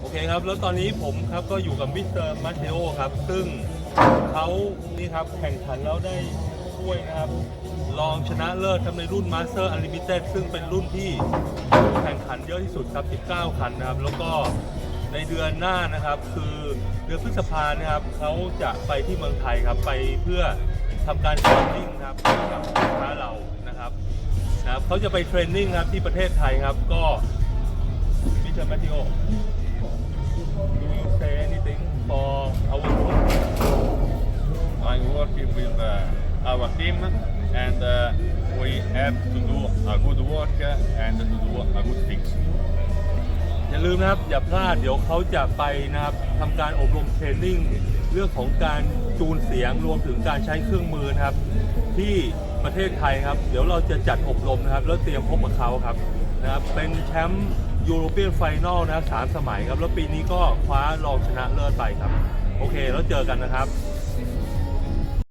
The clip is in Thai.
โอเคครับ แล้วตอนนี้ผมครับก็อยู่กับมิสเตอร์มาเทโอครับ ซึ่งเขานี่ครับแข่งขันแล้วได้ถ้วยนะครับ รองชนะเลิศครับในรุ่น Master Unlimited ซึ่งเป็นรุ่นที่แข่งขันเยอะที่สุดครับ 19 คันนะครับ แล้วก็ในเดือนหน้านะครับ คือเดือนพฤษภานะครับเขาจะไปที่เมืองไทยครับไปเพื่อทำการเทรนนิ่งครับกับลูกค้าเรานะครับนะครับเขาจะไปเทรนนิ่งครับที่ประเทศไทยครับก็มิสเตอร์มาเทโอ you say anything for our group? I'm working with uh, our team and uh, we have to do a good work and to do a good things. อย่าลืมนะครับ อย่าพลาดเดี๋ยวเขาจะไปนะครับทำการอบรมเทรนนิ่งเรื่องของการจูนเสียงรวมถึงการใช้เครื่องมือนะครับ ที่ประเทศไทยครับ เดี๋ยวเราจะจัดอบรมนะครับ แล้วเตรียมพบกับเขาครับนะครับเป็นแชมป์ ยูโรเปียนไฟแนลนะสามสมัยครับ แล้วปีนี้ก็คว้ารองชนะเลิศไปครับ โอเค แล้วเจอกันนะครับ